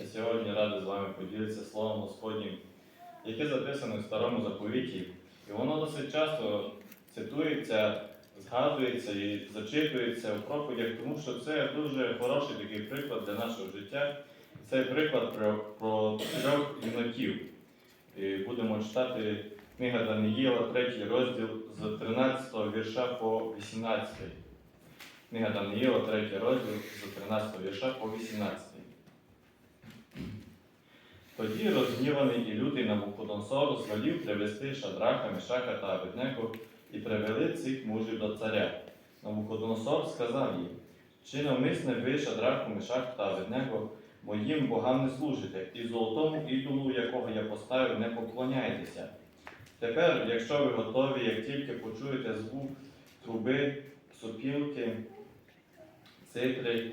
Я сьогодні радий з вами поділитися Словом Господнім, яке записано в старому заповіті, і воно досить часто цитується, згадується і зачитується в проповідях, тому що це дуже хороший такий приклад для нашого життя. Це приклад про, про трьох юнаків. І будемо читати книга Даниїла, третій розділ з 13 вірша по 18. Книга Даниїла, третій розділ з 13 вірша по 18. Тоді розгніваний і лютий Навуходоносор звелів привести Шадраха, Мешаха та Абедnego і привели цих мужів до царя. Навуходоносор сказав їм, чи навмисне ви, Шадраху, Мешах та Абедnego, моїм богам не служите, і золотому ідолу, якого я поставив, не поклоняєтеся. Тепер, якщо ви готові, як тільки почуєте звук труби, сопілки, цитри,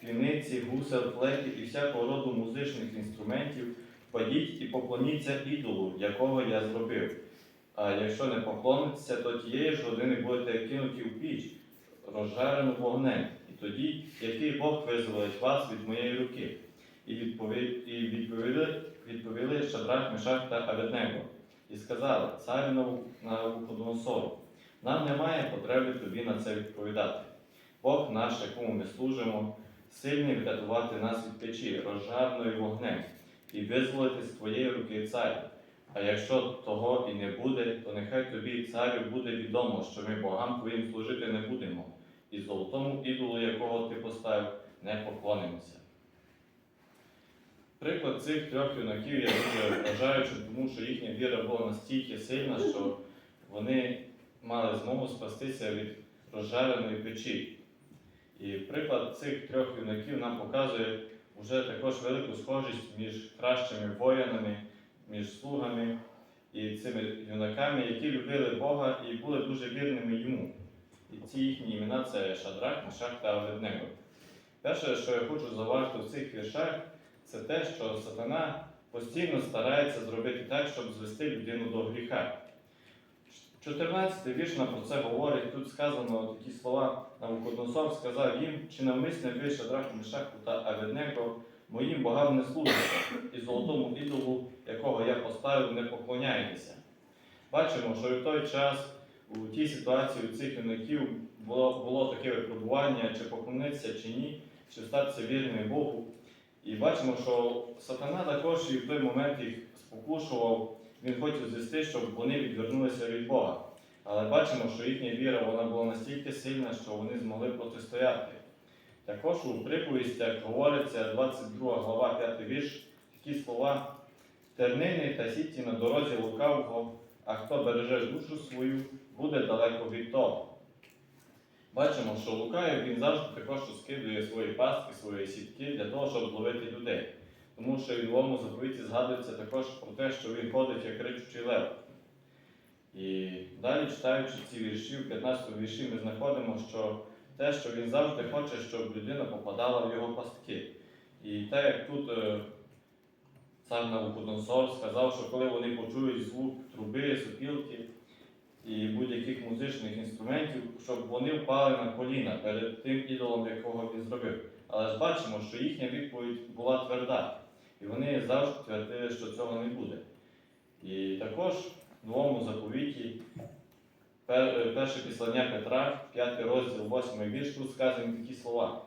півниці, гусел, флети і всякого роду музичних інструментів, впадіть і поклоніться ідолу, якого я зробив. А якщо не поклонитеся, то тієї ж години будете кинуті в піч, розжарену вогнем, і тоді, який Бог визволить вас від моєї руки. І, відпові... і відповіли, відповіли Шадрах, Мешах та Абедnego. І сказали, царю Наву- Навуходоносору, нам немає потреби тобі на це відповідати. Бог наш, якому ми служимо, сильний врятувати нас від печі, розжарної вогнем, і визволити з твоєї руки царя. А якщо того і не буде, то нехай тобі, царю, буде відомо, що ми богам твоїм служити не будемо, і золотому ідолу, якого ти поставив, не поклонимося. Приклад цих трьох юнаків я дуже вважаючи, тому що їхня віра була настільки сильна, що вони мали змогу спастися від розжареної печі. І приклад цих трьох юнаків нам показує вже також велику схожість між кращими воїнами, між слугами і цими юнаками, які любили Бога і були дуже вірними йому. І ці їхні імена це Шадрах, Мешах та Аведnego. Перше, що я хочу зауважити в цих віршах, це те, що сатана постійно старається зробити так, щоб звести людину до гріха. 14 вірш нам про це говорить. Тут сказано такі слова Навуходоносор сказав їм, чи навмисне ви Шадраху, Мешаху та Аведnego моїм богам не служите, і золотому ідолу, якого я поставив, не поклоняєтеся. Бачимо, що в той час у тій ситуації у цих юнаків було, було таке випробування, чи поклонитися, чи ні, чи статися вірними Богу. І бачимо, що сатана також і в той момент їх спокушував, він хотів звести, щоб вони відвернулися від Бога. Але бачимо, що їхня віра вона була настільки сильна, що вони змогли протистояти. Також у приповістях говориться 22 глава, 5 вірш, такі слова тернини та сіті на дорозі лукавого, а хто береже душу свою, буде далеко від того. Бачимо, що Лукаєв він завжди також скидує свої пастки, свої сітки для того, щоб зловити людей. Тому що в новому заповіті згадується також про те, що він ходить як ричучий лев. І далі, читаючи ці вірші, в 15 вірші ми знаходимо, що те, що він завжди хоче, щоб людина попадала в його пастки. І те, як тут е, цар Навуходоносор сказав, що коли вони почують звук труби, сопілки і будь-яких музичних інструментів, щоб вони впали на коліна перед тим ідолом, якого він зробив. Але ж бачимо, що їхня відповідь була тверда, і вони завжди твердили, що цього не буде. І також в новому заповіті перше післання Петра, 5 розділ, 8 вірш, тут сказані такі слова.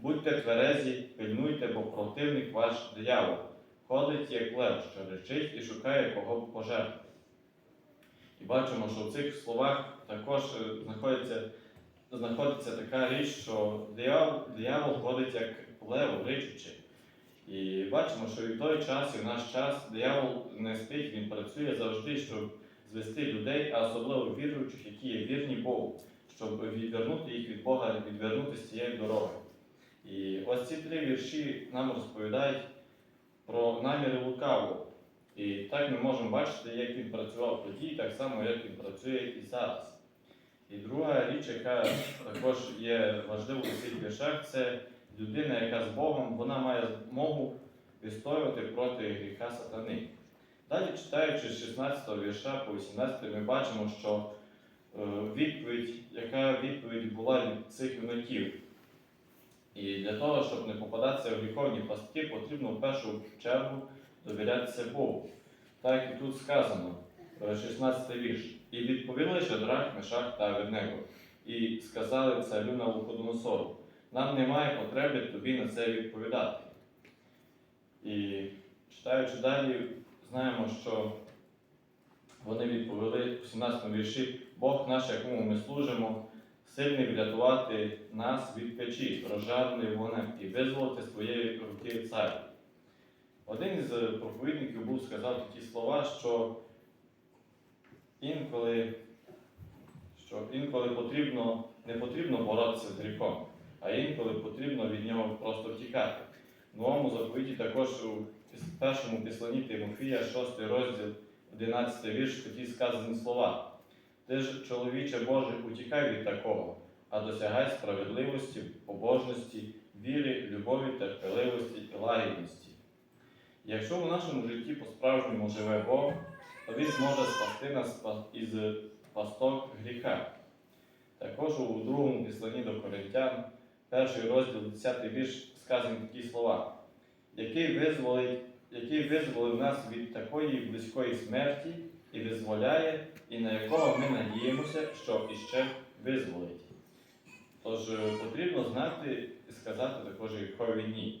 Будьте тверезі, пильнуйте, бо противник ваш диявол, ходить як лев, що речить і шукає кого пожертвувати. І бачимо, що в цих словах також е, знаходиться, знаходиться така річ, що диявол, диявол ходить як лев, ричучи. І бачимо, що і в той час, і в наш час диявол не спить, він працює завжди, щоб звести людей, а особливо віруючих, які є вірні Богу, щоб відвернути їх від Бога, відвернути з цієї дороги. І ось ці три вірші нам розповідають про наміри лукавого. І так ми можемо бачити, як він працював тоді, так само, як він працює і зараз. І друга річ, яка також є важливою у цих віршах, це людина, яка з Богом, вона має змогу відстоювати проти гріха сатани. Далі, читаючи з 16 вірша по 18, ми бачимо, що е, відповідь, яка відповідь була від цих юнаків. І для того, щоб не попадатися в гріховні пастки, потрібно в першу чергу довірятися Богу. Так і тут сказано, е, 16 вірш. І відповіли Шадрах, Мешах та Аведnego, і сказали царю Навуходоносору, нам немає потреби тобі на це відповідати. І читаючи далі, знаємо, що вони відповіли у 17 вірші, Бог наш, якому ми служимо, сильний врятувати нас від печі, розжареної вогнем, і визволити з твоєї руки цар. Один із проповідників був сказав такі слова, що інколи, що інколи потрібно, не потрібно боротися з гріхом, а інколи потрібно від нього просто втікати. В новому заповіті також у першому післанні Тимофія, 6 розділ, 11 вірш, такі сказані слова. Ти ж, чоловіче Боже, утікай від такого, а досягай справедливості, побожності, вірі, любові, терпеливості і лагідності. Якщо в нашому житті по-справжньому живе Бог, то Він зможе спасти нас із пасток гріха. Також у другому післанні до Коринтян, перший розділ, 10 вірш, сказані такі слова, який визволить, який визволив нас від такої близької смерті і визволяє, і на якого ми надіємося, що іще визволить. Тож е, потрібно знати і сказати також гріхові ні.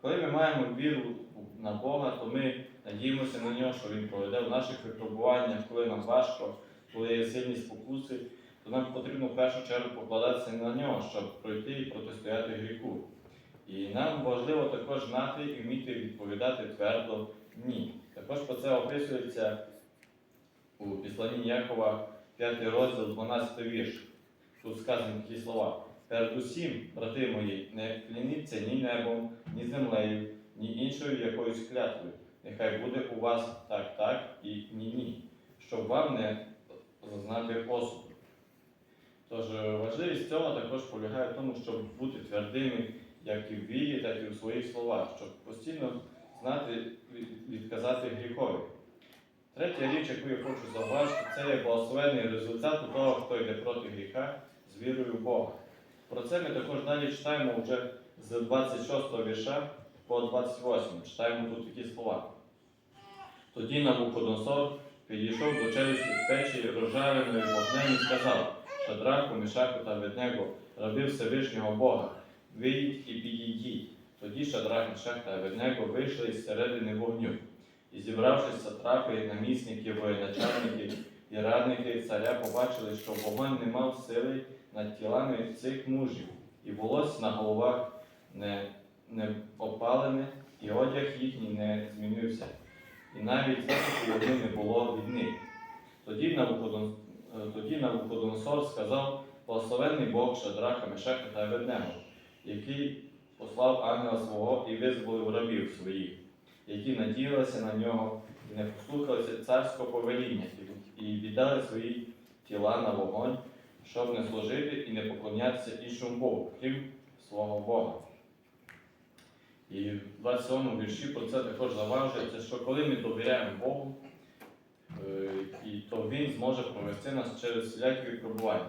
Коли ми маємо віру на Бога, то ми надіємося на нього, що Він проведе в наших випробуваннях, коли нам важко, коли є сильні спокуси, то нам потрібно в першу чергу покладатися на нього, щоб пройти і протистояти гріху. І нам важливо також знати і вміти відповідати твердо ні. Також про це описується у післанні Якова 5 розділ, 12 вірш. Тут сказані такі слова. Передусім, брати мої, не кляніться ні небом, ні землею, ні іншою якоюсь клятвою. Нехай буде у вас так, так і ні, ні, щоб вам не зазнати осуду. Тож е, важливість цього також полягає в тому, щоб бути твердими як і в вірі, так і в своїх словах, щоб постійно знати відказати гріхові. Третя річ, яку я хочу зауважити, це є благословенний результат у того, хто йде проти гріха з вірою в Бога. Про це ми також далі читаємо вже з 26 вірша по 28. Читаємо тут такі слова. Тоді Навуходоносор підійшов до челюсті в печі розжареної вогнем і сказав Шадраку, Мішаку та Веднего, раби Всевишнього Бога, вийдіть і підійдіть. Тоді Шадрах, Мішак та Веднего вийшли із середини вогню. І зібравшись сатрапи, намісники, воєначальники і радники царя побачили, що вогонь не мав сили над тілами цих мужів, і волосся на головах не, не опалене, і одяг їхній не змінився, і навіть запаху води не було від них. Тоді е, тоді Навуходоносор сказав, благословенний Бог Шадраха, Мешаха та Веднего, який послав ангела свого і визволив рабів своїх, які надіялися на нього і не послухалися царського повеління, і віддали свої тіла на вогонь, щоб не служити і не поклонятися іншому Богу, крім свого Бога. І в 27 вірші про це також заважується, що коли ми довіряємо Богу, е, Він зможе провести нас через всілякі випробування.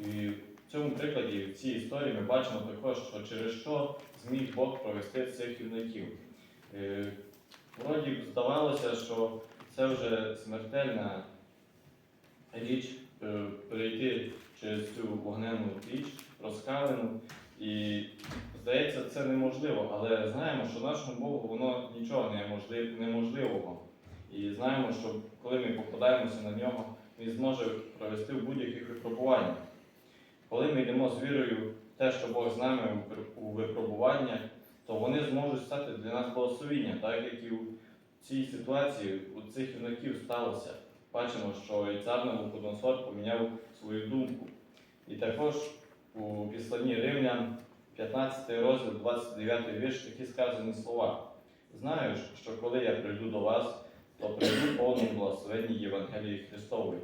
І в цьому прикладі, в цій історії, ми бачимо також, що через що зміг Бог провести цих юнаків. Е, Вроді здавалося, що це вже смертельна річ е, перейти через цю вогненну річ, розкалену. І здається, це неможливо, але знаємо, що нашому Богу воно нічого не можли- неможливого. І знаємо, що коли ми покладаємося на нього, Він зможе провести в будь-яких випробуваннях. Коли ми йдемо з вірою в те, що Бог з нами у випр- випробуваннях, то вони зможуть стати для нас благословінням, так як і в цій ситуації у цих юнаків сталося. Бачимо, що і цар Навуходоносор поміняв свою думку. І також у післанні Римлян, 15 розділ, 29 вірш, такі сказані слова. Знаю, що коли я прийду до вас, то прийду повним благословенні Євангелії Христової.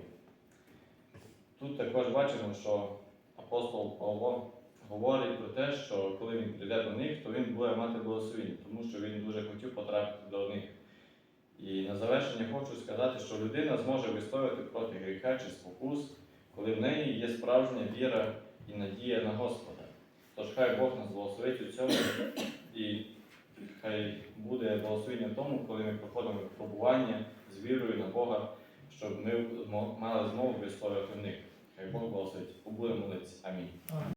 Тут також бачимо, що апостол Павло говорить про те, що коли він прийде до них, то він буде мати благословіння, тому що він дуже хотів потрапити до них. І на завершення хочу сказати, що людина зможе вистояти проти гріха чи спокус, коли в неї є справжня віра і надія на Господа. Тож хай Бог нас благословить у цьому і хай буде благословіння тому, коли ми проходимо випробування з вірою на Бога, щоб ми мали змогу висловити в них. Хай Бог благословить. Побудемо молитися. Амінь.